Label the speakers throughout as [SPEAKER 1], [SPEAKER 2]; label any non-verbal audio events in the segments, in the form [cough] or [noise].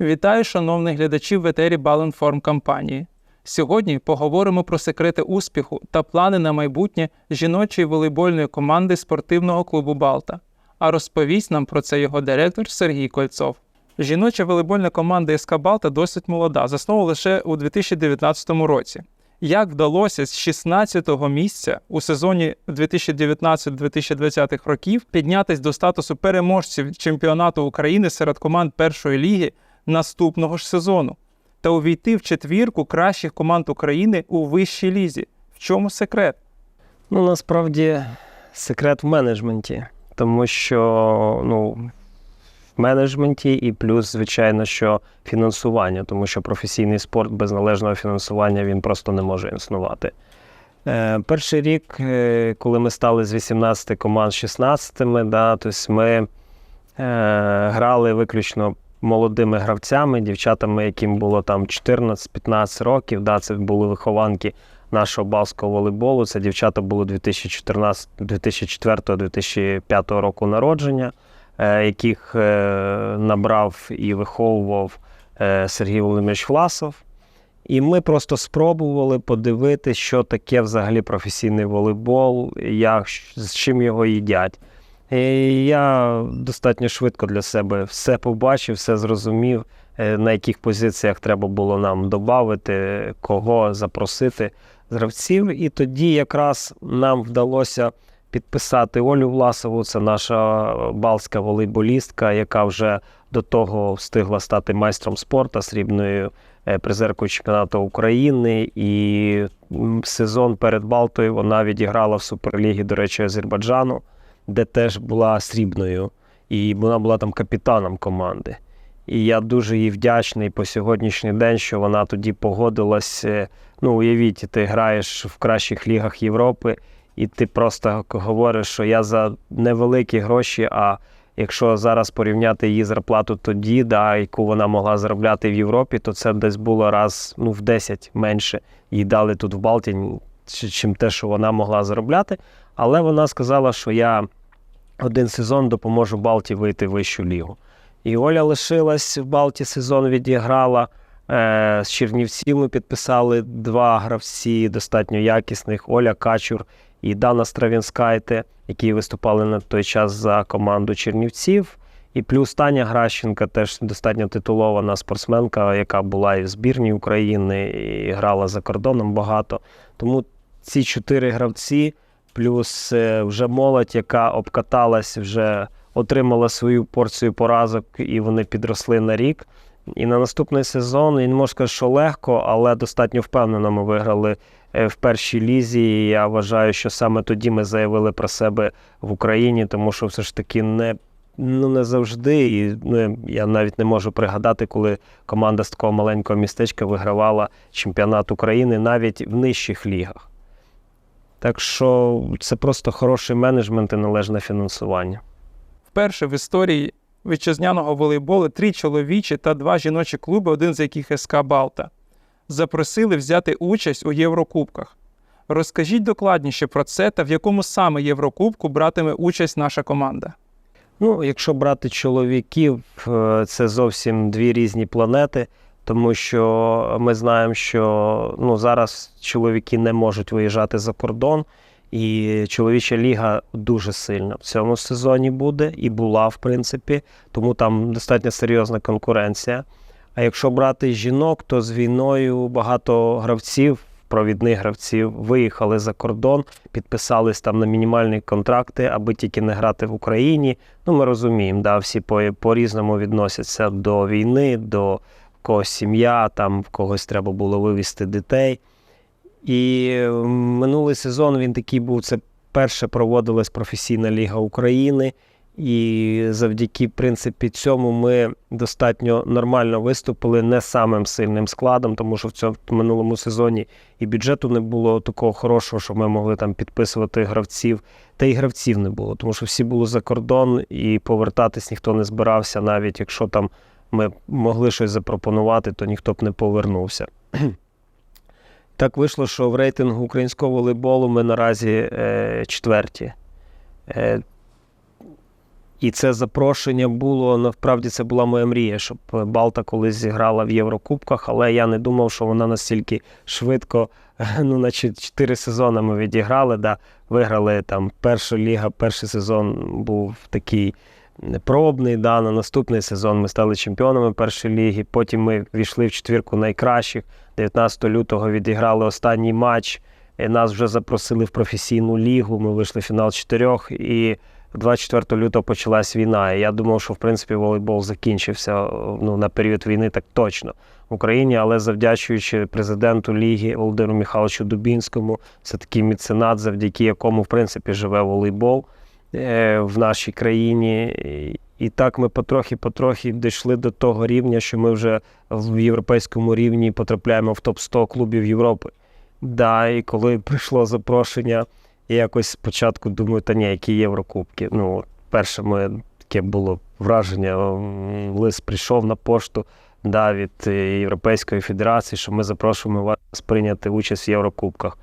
[SPEAKER 1] Вітаю, шановних глядачів в етері Баленформ компанії. Сьогодні поговоримо про секрети успіху та плани на майбутнє жіночої волейбольної команди спортивного клубу Балта. А розповість нам про це його директор Сергій Кольцов. Жіноча волейбольна команда СК Балта досить молода, заснована лише у 2019 році. Як вдалося з 16-го місця у сезоні 2019-2020 років піднятись до статусу переможців чемпіонату України серед команд першої ліги наступного ж сезону та увійти в четвірку кращих команд України у вищій лізі? В чому секрет?
[SPEAKER 2] Ну, насправді, секрет в менеджменті, тому що ну, в менеджменті і плюс, звичайно, що фінансування, тому що професійний спорт без належного фінансування він просто не може існувати. Е, перший рік, е, коли ми стали з 18 команд 16, да, тобто ми е, грали виключно молодими гравцями, дівчатами, яким було там 14-15 років. Да, це були вихованки нашого балського волейболу. Це дівчата були 2004-2005 року народження, е, яких е, набрав і виховував е, Сергій Володимирович Власов. І ми просто спробували подивитися, що таке взагалі професійний волейбол, як, з чим його їдять. І я достатньо швидко для себе все побачив, все зрозумів, е, на яких позиціях треба було нам додати, кого запросити з гравців. І тоді якраз нам вдалося підписати Олю Власову, це наша балська волейболістка, яка вже до того встигла стати майстром спорту, срібною е, призеркою чемпіонату України. І сезон перед Балтою вона відіграла в Суперлігі, до речі, Азербайджану, де теж була срібною. І вона була там капітаном команди. І я дуже їй вдячний по сьогоднішній день, що вона тоді погодилась. е, Ну, уявіть, ти граєш в кращих лігах Європи, і ти просто говориш, що я за невеликі гроші. А якщо зараз порівняти її зарплату тоді, да, яку вона могла заробляти в Європі, то це десь було раз ну, в 10 менше їй дали тут в Балті, чим те, що вона могла заробляти. Але вона сказала, що я один сезон допоможу Балті вийти в вищу лігу. І Оля лишилась в Балті сезон, відіграла. Е, З Чернівців ми підписали два гравці достатньо якісних: Оля Качур і Дана Стравінскайте, які виступали на той час за команду Чернівців. І плюс Таня Гращенка, теж достатньо титулована спортсменка, яка була і в збірній України, і грала за кордоном багато. Тому ці чотири гравці, плюс е, вже молодь, яка обкаталась, вже отримала свою порцію поразок, і вони підросли на рік. І на наступний сезон, і не можу сказати, що легко, але достатньо впевнено ми виграли е, в першій лізі. І я вважаю, що саме тоді ми заявили про себе в Україні, тому що все ж таки не, ну, не завжди. І ну, я навіть не можу пригадати, коли команда з такого маленького містечка вигравала чемпіонат України навіть в нижчих лігах. Так що це просто хороший менеджмент і належне фінансування.
[SPEAKER 1] Вперше в історії вітчизняного волейболу три чоловічі та два жіночі клуби, один з яких СК Балта, запросили взяти участь у Єврокубках. Розкажіть докладніше про це та в якому саме Єврокубку братиме участь наша команда.
[SPEAKER 2] Ну, якщо брати чоловіків, е, це зовсім дві різні планети, тому що ми знаємо, що ну, зараз чоловіки не можуть виїжджати за кордон, і чоловіча ліга дуже сильна в цьому сезоні буде і була, в принципі, тому там достатньо серйозна конкуренція. А якщо брати жінок, то з війною багато гравців, провідних гравців, виїхали за кордон, підписались там на мінімальні контракти, аби тільки не грати в Україні. Ну, ми розуміємо, да, всі по- по-різному відносяться до війни, до когось сім'я, там в когось треба було вивезти дітей. І минулий сезон він такий був. Це перше проводилась професійна ліга України. І завдяки в принципі цьому ми достатньо нормально виступили не самим сильним складом, тому що в цьому в минулому сезоні і бюджету не було такого хорошого, що ми могли там підписувати гравців. Та і гравців не було, тому що всі були за кордон і повертатись ніхто не збирався, навіть якщо там ми могли щось запропонувати, то ніхто б не повернувся. [clears throat] Так вийшло, що в рейтингу українського волейболу ми наразі е, четверті. Е, І це запрошення було насправді це була моя мрія, щоб Балта колись зіграла в Єврокубках, але я не думав, що вона настільки швидко. [laughs] Ну, значить, чотири сезони ми відіграли. Да, виграли там перша ліга, перший сезон був такий пробний. Да, на наступний сезон ми стали чемпіонами першої ліги. Потім ми війшли в четвірку найкращих. 19 лютого відіграли останній матч. І нас вже запросили в професійну лігу. Ми вийшли в фінал чотирьох. І 24 лютого почалась війна. І я думав, що в принципі волейбол закінчився ну, на період війни так точно в Україні, але завдячуючи президенту ліги Володимиру Михайловичу Дубінському, це такий меценат, завдяки якому в принципі живе волейбол в нашій країні. І- так ми потрохи-потрохи дійшли до того рівня, що ми вже в європейському рівні потрапляємо в топ-100 клубів Європи. Да, і коли прийшло запрошення, я якось спочатку думаю, та ні, які Єврокубки. Ну, перше моє таке було враження. Лист прийшов на пошту да, від е, Європейської Федерації, що ми запрошуємо вас прийняти участь в Єврокубках.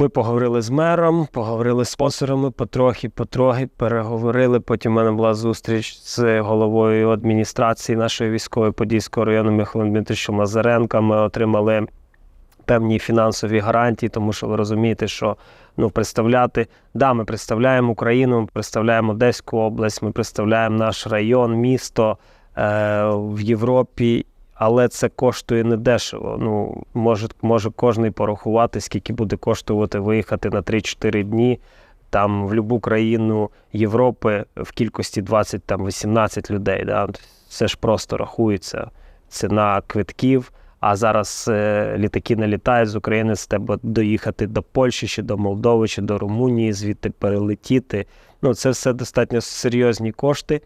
[SPEAKER 2] Ми поговорили з мером, поговорили з спонсорами потрохи, потрохи переговорили. Потім у мене була зустріч з головою адміністрації нашої військової Подільського району Михайлом Дмитричем Лазаренко. Ми отримали певні фінансові гарантії, тому що ви розумієте, що ну, представляти, да, ми представляємо Україну, ми представляємо Одеську область, ми представляємо наш район, місто е, в Європі, але це коштує недешево. Ну, може, може кожен порахувати, скільки буде коштувати виїхати на 3-4 дні. Там в будь-яку країну Європи в кількості 20 там 18 людей. Да? Це ж просто рахується ціна квитків. А зараз е, літаки не літають з України, з тебе доїхати до Польщі чи до Молдови, чи до Румунії, звідти перелетіти. Ну, це все достатньо серйозні кошти.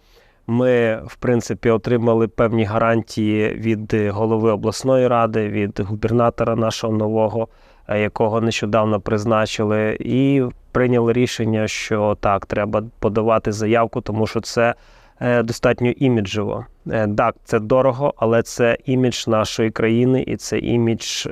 [SPEAKER 2] Ми, в принципі, отримали певні гарантії від е, голови обласної ради, від губернатора нашого нового, е, якого нещодавно призначили, і прийняли рішення, що так, треба подавати заявку, тому що це е, достатньо іміджево. Так, це дорого, але це імідж нашої країни і це імідж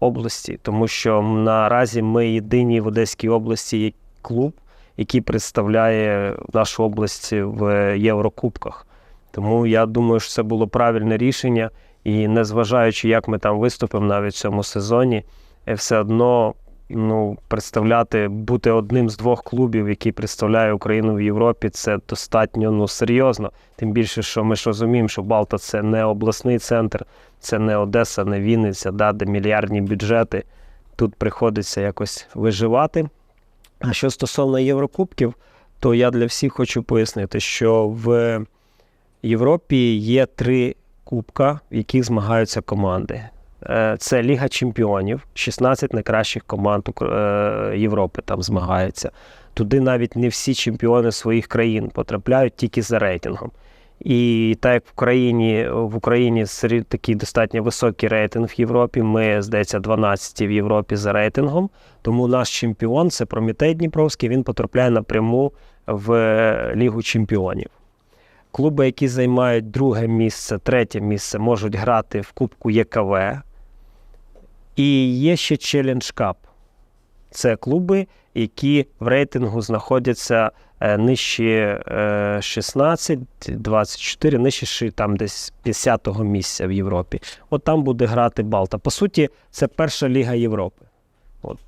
[SPEAKER 2] області, тому що наразі ми єдині в Одеській області клуб, який представляє нашу область в Єврокубках. Тому я думаю, що це було правильне рішення, і незважаючи, як ми там виступимо навіть в цьому сезоні, е, все одно ну, представляти, бути одним з двох клубів, який представляє Україну в Європі, це достатньо ну, серйозно. Тим більше, що ми ж розуміємо, що Балта це не обласний центр, це не Одеса, не Вінниця, да, де мільярдні бюджети. Тут приходиться якось виживати. А що стосовно Єврокубків, то я для всіх хочу пояснити, що в Європі є три кубка, в яких змагаються команди. Е, Це Ліга Чемпіонів, 16 найкращих команд е, Європи там змагаються. Туди навіть не всі чемпіони своїх країн потрапляють тільки за рейтингом. І так як в Україні в Україні такий достатньо високий рейтинг в Європі, ми, здається, 12 в Європі за рейтингом. Тому наш чемпіон це Промітей Дніпровський, він потрапляє напряму в е, Лігу Чемпіонів. Клуби, які займають друге місце, третє місце, можуть грати в Кубку ЄКВ. І є ще Challenge Cup. Це клуби, які в рейтингу знаходяться нижче е, 16, 24, нижче там десь 50-го місця в Європі. От там буде грати Балта. По суті, це перша ліга Європи. От.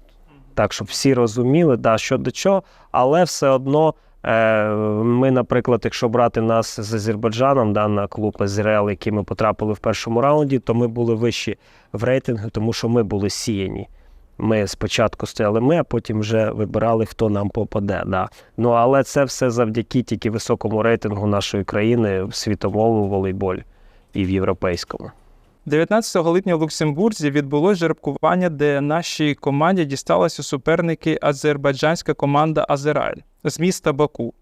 [SPEAKER 2] Так, щоб всі розуміли, да, що до чого, але все одно. е, Ми, наприклад, якщо брати нас з Азербайджаном, да, на клуб Азерел, який ми потрапили в першому раунді, то ми були вищі в рейтингу, тому що ми були сіяні. Ми спочатку стояли ми, а потім вже вибирали, хто нам попаде. Да. Ну але це все завдяки тільки високому рейтингу нашої країни в світовому волейболі і в європейському.
[SPEAKER 1] 19 липня в Люксембурзі відбулось жеребкування, де нашій команді дісталися суперники азербайджанська команда Азераль з міста Баку.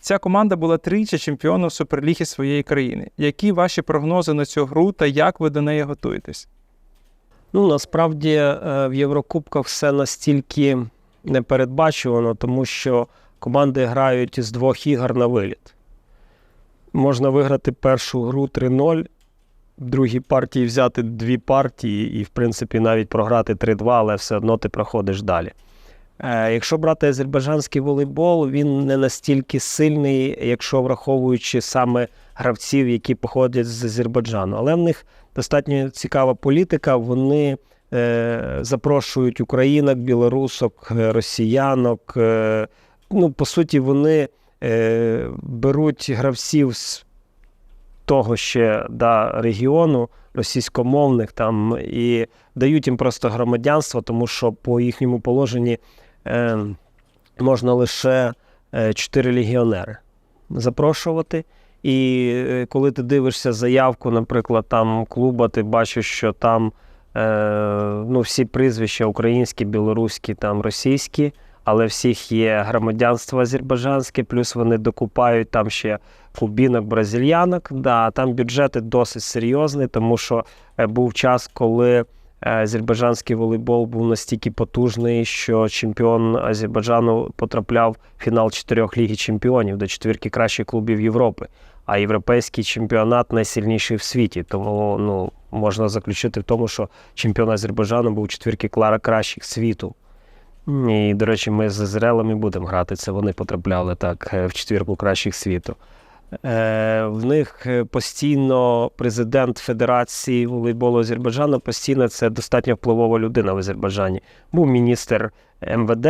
[SPEAKER 1] Ця команда була тричі чемпіоном Суперліги своєї країни. Які ваші прогнози на цю гру та як ви до неї готуєтесь?
[SPEAKER 2] Ну насправді е, в Єврокубках все настільки непередбачувано, тому що команди грають з двох ігор на виліт. Можна виграти першу гру 3-0, в другій партії взяти дві партії і, в принципі, навіть програти 3-2, але все одно ти проходиш далі. Е, Якщо брати азербайджанський волейбол, він не настільки сильний, якщо враховуючи саме гравців, які походять з Азербайджану. Але в них достатньо цікава політика. Вони е, запрошують українок, білорусок, е, росіянок. Е, ну, по суті, вони е, беруть гравців з того ще да, регіону російськомовних там і дають їм просто громадянство, тому що по їхньому положенні е, можна лише е, чотири легіонери запрошувати. І е, коли ти дивишся заявку, наприклад, там клуба, ти бачиш, що там е, ну, всі прізвища українські, білоруські, там російські, але всіх є громадянство азербайджанське, плюс вони докупають там ще кубінок, бразильянок. Да, там бюджети досить серйозні, тому що е, був час, коли азербайджанський волейбол був настільки потужний, що чемпіон Азербайджану потрапляв в фінал чотирьох ліги чемпіонів до четвірки кращих клубів Європи. А європейський чемпіонат найсильніший в світі. Тому ну, можна заключити в тому, що чемпіон Азербайджану був у четвірки клара кращих світу. І, до речі, ми з Ізраїлем і будемо грати. Це вони потрапляли так е, в четвірку кращих світу. Е, в них е, постійно президент Федерації волейболу Азербайджану постійно це достатньо впливова людина в Азербайджані. Був міністр МВД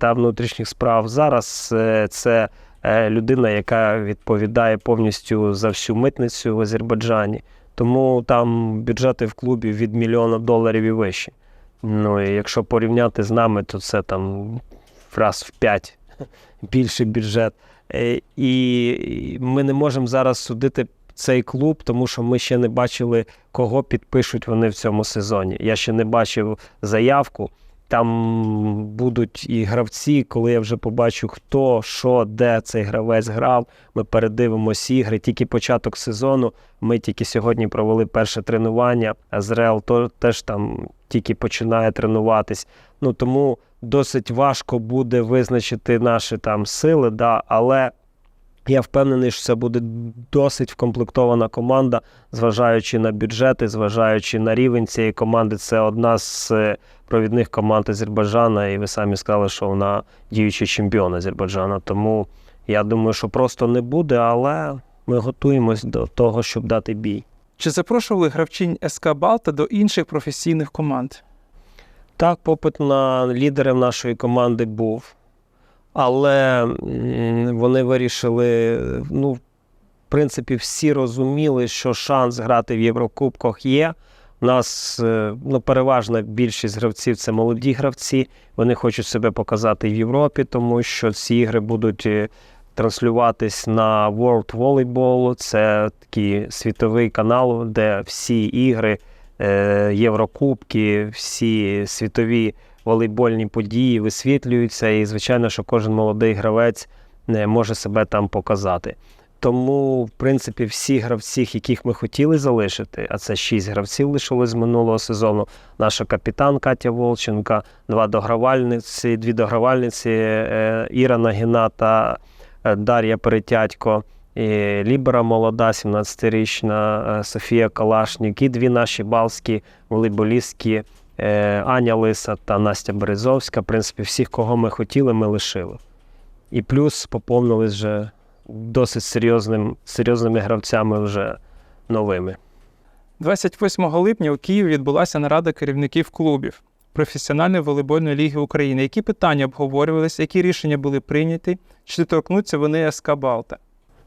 [SPEAKER 2] та внутрішніх справ. Зараз це людина, яка відповідає повністю за всю митницю в Азербайджані. Тому там бюджети в клубі від мільйона доларів і вище. Ну і якщо порівняти з нами, то це там раз в п'ять [laughs] більший бюджет. Е, і ми не можемо зараз судити цей клуб, тому що ми ще не бачили, кого підпишуть вони в цьому сезоні. Я ще не бачив заявку. Там будуть і гравці, коли я вже побачу, хто, що, де цей гравець грав. Ми передивимось ігри. Тільки початок сезону. Ми тільки сьогодні провели перше тренування. Азрел то теж там тільки починає тренуватись. Ну тому досить важко буде визначити наші там сили, да, але я впевнений, що це буде досить вкомплектована команда, зважаючи на бюджети, зважаючи на рівень цієї команди. Це одна з провідних команд Азербайджана, і ви самі сказали, що вона діючий чемпіон Азербайджана. Тому я думаю, що просто не буде, але ми готуємось до того, щоб дати бій.
[SPEAKER 1] Чи запрошували гравчинь СК Балта до інших професійних команд?
[SPEAKER 2] Так, попит на лідерів нашої команди був, але вони вирішили, ну, в принципі, всі розуміли, що шанс грати в Єврокубках є. У нас е, ну, переважна більшість гравців це молоді гравці. Вони хочуть себе показати в Європі, тому що ці ігри будуть е, транслюватись на World Volleyball. Це такий світовий канал, де всі ігри е, Єврокубки, всі світові волейбольні події висвітлюються, і звичайно, що кожен молодий гравець може себе там показати. Тому, в принципі, всі гравці, яких ми хотіли залишити, а це шість гравців лишилось з минулого сезону. Наша капітан Катя Волченка, два догравальниці, дві догравальниці е, Іра Нагіна та е, Дар'я Перетятько. І Лібера молода, 17-річна е, Софія Калашнік, і дві наші балські волейболістки Аня Лиса та Настя Березовська. В принципі, всіх, кого ми хотіли, ми лишили. І плюс поповнились вже досить серйозним, серйозними гравцями вже новими.
[SPEAKER 1] 28 липня у Києві відбулася нарада керівників клубів професіональної волейбольної ліги України. Які питання обговорювалися, які рішення були прийняті, чи торкнуться вони СК Балта?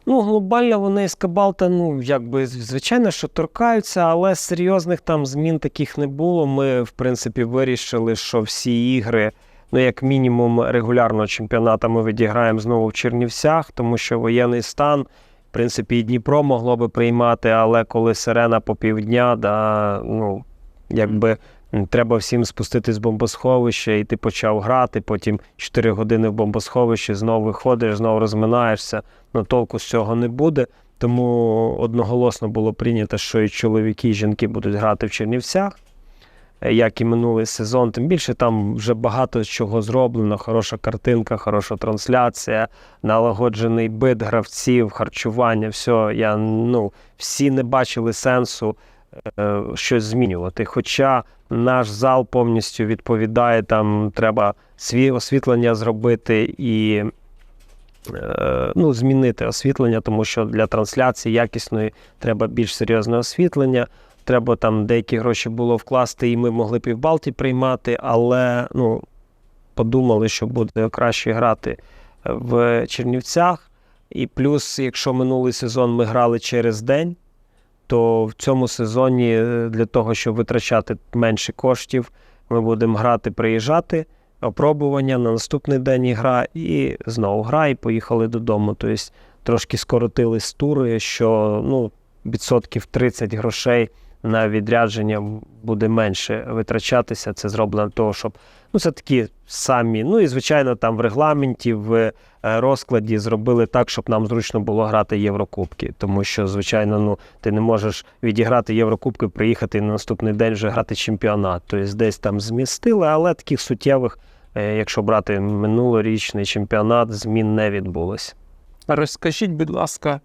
[SPEAKER 2] Ну, глобально вони з Кабалта, ну, якби, звичайно, що торкаються, але серйозних там змін таких не було. Ми, в принципі, вирішили, що всі ігри, ну, як мінімум, регулярного чемпіонату ми відіграємо знову в Чернівцях, тому що воєнний стан, в принципі, і Дніпро могло би приймати, але коли сирена по півдня, да, ну, якби. Треба всім спуститись з бомбосховища, і ти почав грати, потім 4 години в бомбосховищі, знову виходиш, знову розминаєшся. Ну, толку з цього не буде. Тому одноголосно було прийнято, що і чоловіки, і жінки будуть грати в Чернівцях, як і минулий сезон. Тим більше там вже багато чого зроблено. Хороша картинка, хороша трансляція, налагоджений бит гравців, харчування. Все, я ну всі не бачили сенсу е, щось змінювати. Хоча наш зал повністю відповідає, там треба свій освітлення зробити і е, ну, змінити освітлення, тому що для трансляції якісної треба більш серйозне освітлення. Треба там деякі гроші було вкласти, і ми могли півбалті приймати, але ну, подумали, що буде краще грати в Чернівцях. І плюс, якщо минулий сезон ми грали через день, то в цьому сезоні е, для того, щоб витрачати менше коштів, ми будемо грати, приїжджати, опробування на наступний день ігра, і знову гра, і поїхали додому. Тобто трошки скоротились тури, що ну, відсотків 30 грошей на відрядження буде менше витрачатися. Це зроблено того, щоб ну, це такі самі. Ну і звичайно, там в регламенті, в е, розкладі зробили так, щоб нам зручно було грати Єврокубки. Тому що, звичайно, ну ти не можеш відіграти Єврокубки, приїхати на наступний день вже грати чемпіонат. Тобто десь там змістили, але таких суттєвих, е, якщо брати минулорічний чемпіонат, змін не відбулося.
[SPEAKER 1] Розкажіть, будь ласка,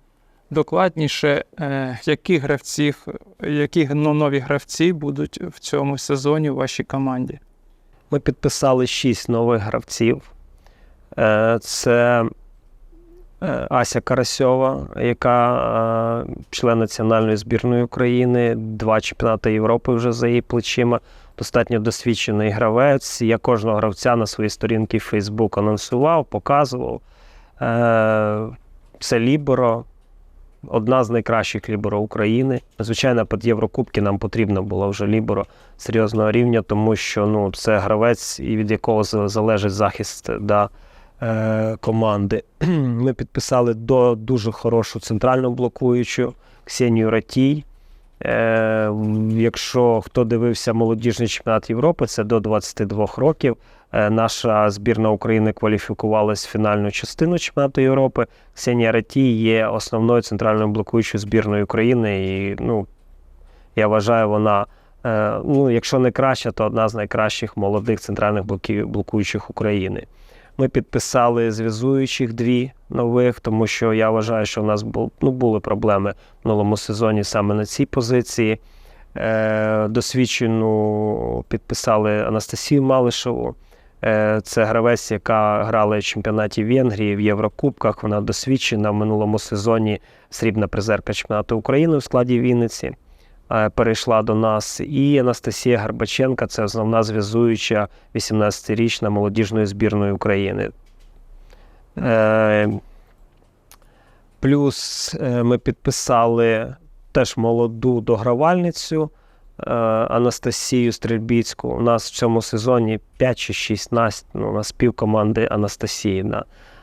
[SPEAKER 1] докладніше, е, які гравці, які ну, нові гравці будуть в цьому сезоні у вашій команді?
[SPEAKER 2] Ми підписали шість нових гравців. Е, Це е, Ася Карасьова, яка член національної збірної України, два чемпіонати Європи вже за її плечима. Достатньо досвідчений гравець. Я кожного гравця на своїй сторінці в Facebook анонсував, показував. Це Ліборо, одна з найкращих ліборо України. Звичайно, під Єврокубки нам потрібно було вже ліборо серйозного рівня, тому що ну, це гравець, і від якого залежить захист да, е, команди. [clears throat] Ми підписали до дуже хорошу центральну блокуючу Ксенію Ратій. Е, якщо хто дивився молодіжний чемпіонат Європи, це до 22 років. Е, наша збірна України кваліфікувалась в фінальну частину чемпіонату Європи. Ксенія Ратій є основною центральною блокуючою збірної України. І ну, я вважаю, вона, е, ну, якщо не краща, то одна з найкращих молодих центральних блокуючих України. Ми підписали зв'язуючих дві нових, тому що я вважаю, що в нас ну, були проблеми в минулому сезоні саме на цій позиції. Е, досвідчену підписали Анастасію Малишеву. Е, Це гравець, яка грала в чемпіонаті Венгрії в Єврокубках. Вона досвідчена в минулому сезоні срібна призерка чемпіонату України в складі Вінниці. Е, Перейшла до нас. І Анастасія Гарбаченка це основна зв'язуюча 18-річна молодіжної збірної України. Е, Плюс ми підписали теж молоду догравальницю Анастасію Стрельбіцьку. У нас в цьому сезоні 5 чи 6 Насть, ну, у нас пів команди Анастасії.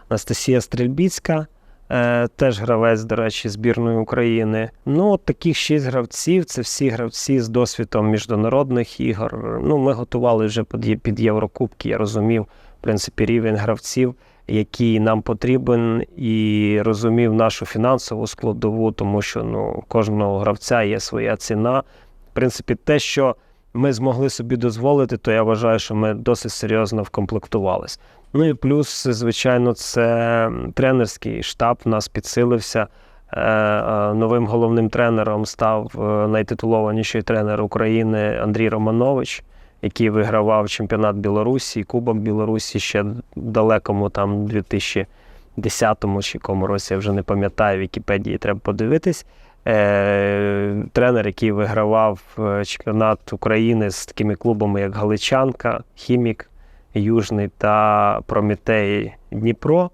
[SPEAKER 2] Анастасія Стрельбіцька, е, теж гравець, до речі, збірної України. Ну, от таких шість гравців це всі гравці з досвідом міжнародних ігор. Ну, ми готували вже під Єврокубки, я розумів, в принципі, рівень гравців який нам потрібен, і розумів нашу фінансову складову, тому що ну, кожного гравця є своя ціна. В принципі, те, що ми змогли собі дозволити, то я вважаю, що ми досить серйозно вкомплектувалися. Ну і плюс, звичайно, це тренерський штаб нас підсилився. Е, е, Новим головним тренером став е, найтитулованіший тренер України Андрій Романович який вигравав чемпіонат Білорусі, Кубок Білорусі ще в далекому там 2010 чи якому році, я вже не пам'ятаю, в Вікіпедії треба подивитись. Е, тренер, який вигравав е, чемпіонат України з такими клубами, як Галичанка, Хімік, Южний та Прометей Дніпро.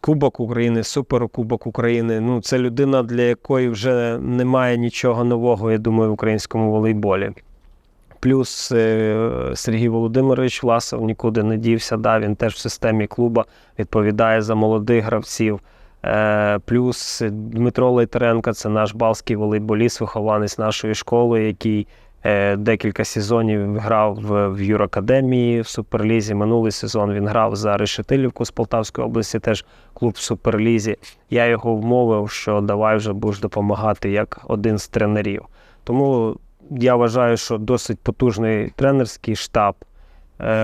[SPEAKER 2] Кубок України, Суперкубок України. Ну, це людина, для якої вже немає нічого нового, я думаю, в українському волейболі. Плюс е, Сергій Володимирович Власов нікуди не дівся. Да, він теж в системі клуба відповідає за молодих гравців. Е, Плюс Дмитро Лейтеренко це наш балський волейболіст, вихованець нашої школи, який е, декілька сезонів грав в, Юракадемії в Суперлізі. Минулий сезон він грав за Решетилівку з Полтавської області, теж клуб в Суперлізі. Я його вмовив, що давай вже будеш допомагати як один з тренерів. Тому я вважаю, що досить потужний тренерський штаб,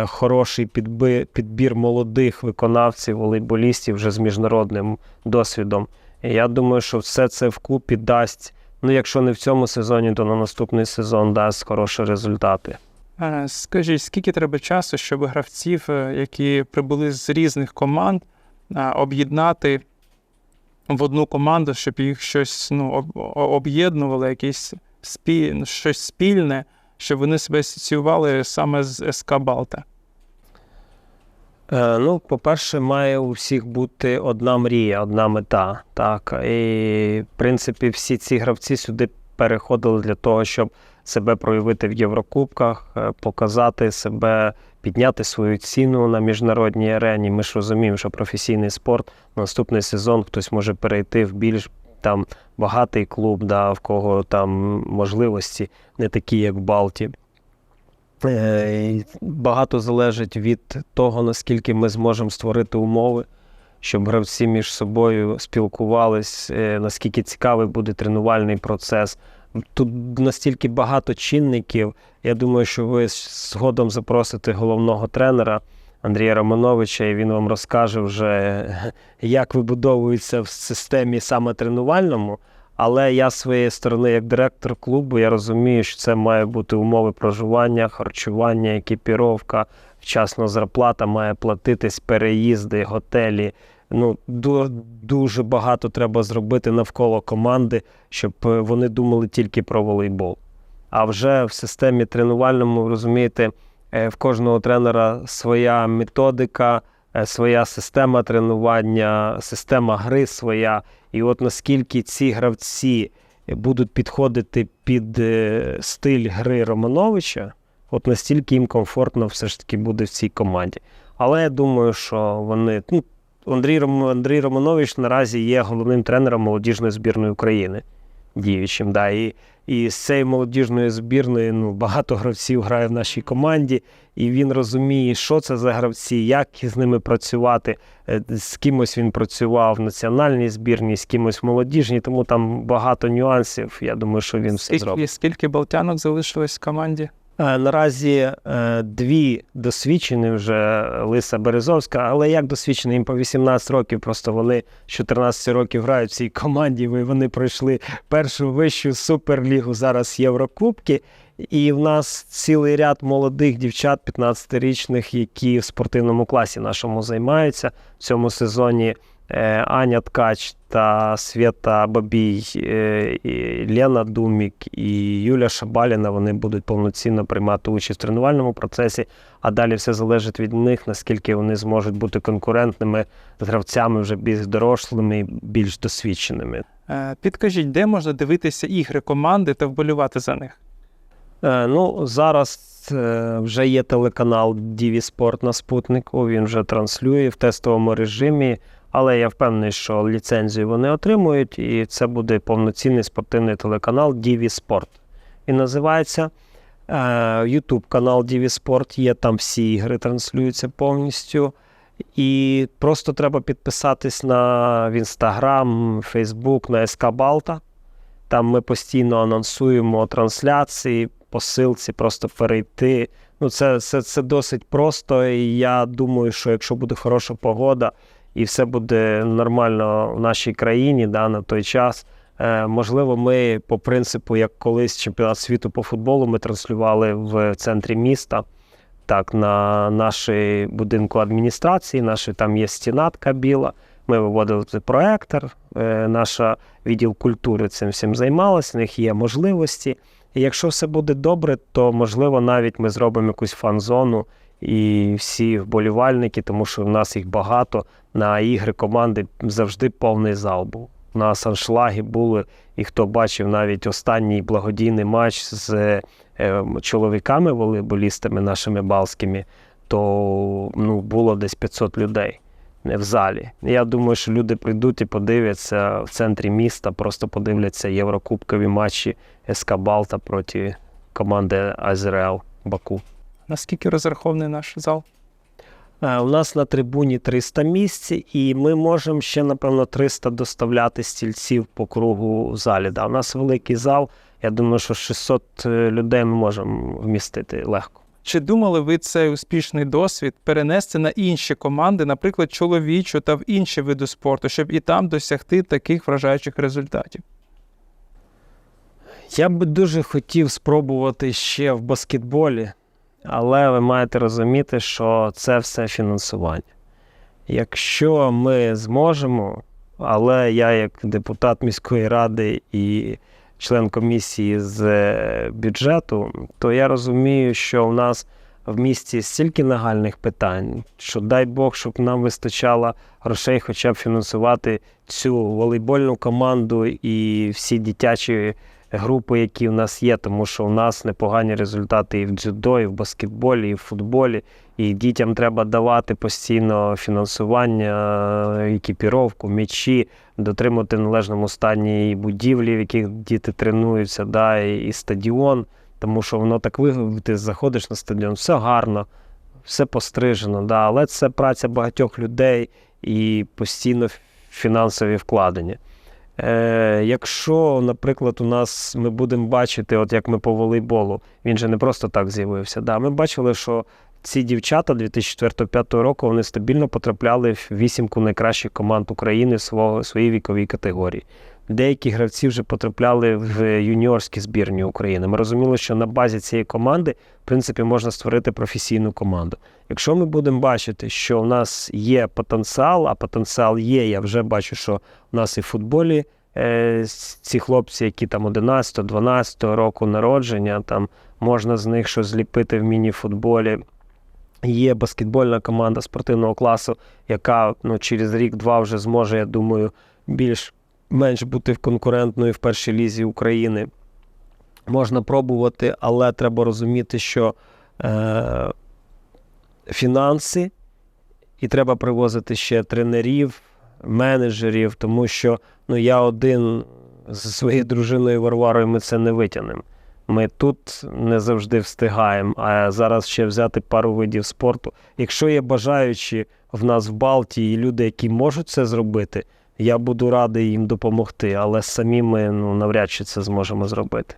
[SPEAKER 2] хороший підби, підбір молодих виконавців, волейболістів вже з міжнародним досвідом. І я думаю, що все це вкупі дасть Ну, якщо не в цьому сезоні, то на наступний сезон дасть хороші результати.
[SPEAKER 1] Е, Скажіть, скільки треба часу, щоб гравців, е, які прибули з різних команд, е, об'єднати в одну команду, щоб їх щось ну, об'єднувало, якесь спі... ну, щось спільне, щоб вони себе асоціювали саме з СК Балта?
[SPEAKER 2] Е, ну, по-перше, має у всіх бути одна мрія, одна мета. Так. І, в принципі, всі ці гравці сюди переходили для того, щоб себе проявити в Єврокубках, е, показати себе, підняти свою ціну на міжнародній арені. Ми ж розуміємо, що професійний спорт наступний сезон хтось може перейти в більш там багатий клуб, да, в кого там можливості не такі, як в Балті. Е, Багато залежить від того, наскільки ми зможемо створити умови, щоб гравці між собою спілкувались, е, наскільки цікавий буде тренувальний процес. Тут настільки багато чинників. Я думаю, що ви згодом запросите головного тренера Андрія Романовича, і він вам розкаже вже, як вибудовується в системі саме тренувальному. Але я з своєї сторони, як директор клубу, я розумію, що це має бути умови проживання, харчування, екіпіровка, вчасно зарплата має платитись, переїзди, готелі. Ну, дуже багато треба зробити навколо команди, щоб е, вони думали тільки про волейбол. А вже в системі тренувальному, розумієте, в кожного тренера своя методика, е, своя система тренування, система гри своя. І от наскільки ці гравці будуть підходити під е, стиль гри Романовича, от настільки їм комфортно все ж таки буде в цій команді. Але я думаю, що вони. Ну, Андрій, Андрій Романович наразі є головним тренером молодіжної збірної України діючим. Да, і, і з цієї молодіжної збірної ну, багато гравців грає в нашій команді, і він розуміє, що це за гравці, як з ними працювати. Е, З кимось він працював в національній збірні, з кимось в молодіжній, тому там багато нюансів. Я думаю, що він все зробить.
[SPEAKER 1] Скільки, скільки балтянок залишилось в команді?
[SPEAKER 2] Е, Наразі е, дві досвідчені вже Лиса Березовська, але як досвідчені, їм по 18 років, просто вони з 14 років грають в цій команді. Вони пройшли першу вищу суперлігу, зараз Єврокубки. І в нас цілий ряд молодих дівчат, 15-річних, які в спортивному класі нашому займаються в цьому сезоні. Е, Аня Ткач та Свята Бабій, е, і Лена Думік і Юля Шабаліна вони будуть повноцінно приймати участь в тренувальному процесі, а далі все залежить від них, наскільки вони зможуть бути конкурентними з гравцями вже більш дорослими і більш досвідченими.
[SPEAKER 1] Е, Підкажіть, де можна дивитися ігри команди та вболювати за них?
[SPEAKER 2] Ну, зараз вже є телеканал Діві Спорт на спутнику. Він вже транслює в тестовому режимі. Але я впевнений, що ліцензію вони отримують, і це буде повноцінний спортивний телеканал Діві Спорт. Він називається е, YouTube канал Діві Спорт. Є там всі ігри транслюються повністю. І просто треба підписатись на в Instagram, Facebook, на СК Балта. Там ми постійно анонсуємо трансляції, посилці, просто перейти. Ну, це, це, це досить просто. І я думаю, що якщо буде хороша погода і все буде нормально в нашій країні да, на той час. Е, можливо, ми по принципу, як колись чемпіонат світу по футболу, ми транслювали в центрі міста. Так, на нашій будинку адміністрації, наші там є стіна така біла. Ми виводили проектор, е, наша відділ культури цим всім займалась, в них є можливості. І якщо все буде добре, то можливо навіть ми зробимо якусь фан-зону і всі вболівальники, тому що в нас їх багато. На ігри команди завжди повний зал був. У нас аншлаги були, і хто бачив навіть останній благодійний матч з е, чоловіками, волейболістами нашими балськими, то ну, було десь 500 людей в залі. Я думаю, що люди прийдуть і подивляться в центрі міста, просто подивляться єврокубкові матчі СК Балта проти команди Азерел Баку.
[SPEAKER 1] Наскільки розрахований наш зал?
[SPEAKER 2] Е, У нас на трибуні 300 місць, і ми можемо ще, напевно, 300 доставляти стільців по кругу в залі. Да, у нас великий зал. Я думаю, що 600 людей ми можемо вмістити легко.
[SPEAKER 1] Чи думали ви цей успішний досвід перенести на інші команди, наприклад, чоловічу та в інші види спорту, щоб і там досягти таких вражаючих результатів?
[SPEAKER 2] Я би дуже хотів спробувати ще в баскетболі, але ви маєте розуміти, що це все фінансування. Якщо ми зможемо, але я, як депутат міської ради і член комісії з е, бюджету, то я розумію, що в нас в місті стільки нагальних питань, що дай Бог, щоб нам вистачало грошей хоча б фінансувати цю волейбольну команду і всі дитячі групи, які в нас є, тому що у нас непогані результати і в дзюдо, і в баскетболі, і в футболі. І дітям треба давати постійно фінансування, екіпіровку, м'ячі, дотримувати в належному стані і будівлі, в яких діти тренуються, да, і стадіон. Тому що воно так виглядає, ти заходиш на стадіон, все гарно, все пострижено, да, але це праця багатьох людей і постійно фінансові вкладення. Е, якщо, наприклад, у нас ми будемо бачити, от як ми по волейболу, він же не просто так з'явився. Да, ми бачили, що ці дівчата 2004-2005 року вони стабільно потрапляли в вісімку найкращих команд України в своїй віковій категорії. Деякі гравці вже потрапляли в юніорські збірні України. Ми розуміли, що на базі цієї команди, в принципі, можна створити професійну команду. Якщо ми будемо бачити, що у нас є потенціал, а потенціал є, я вже бачу, що у нас і в футболі е, ці хлопці, які там 11-12 року народження, там можна з них щось зліпити в міні-футболі. Є баскетбольна команда спортивного класу, яка ну, через рік-два вже зможе, я думаю, більш менш бути конкурентною в першій лізі України. Можна пробувати, але треба розуміти, що е, фінанси, і треба привозити ще тренерів, менеджерів, тому що ну, я один зі своєю дружиною Варварою ми це не витягнемо. Ми тут не завжди встигаємо, а зараз ще взяти пару видів спорту. Якщо є бажаючі в нас в Балтії люди, які можуть це зробити, я буду радий їм допомогти, але самі ми ну, навряд чи це зможемо зробити.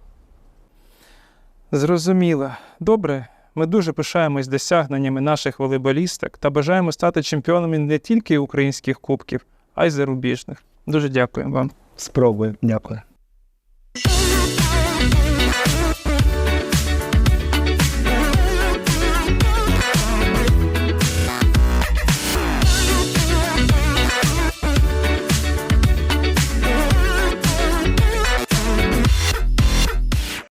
[SPEAKER 1] Зрозуміло. Добре. Ми дуже пишаємось досягненнями наших волейболісток та бажаємо стати чемпіонами не тільки українських кубків, а й зарубіжних. Дуже дякуємо вам.
[SPEAKER 2] Спробуємо.
[SPEAKER 3] Дякую.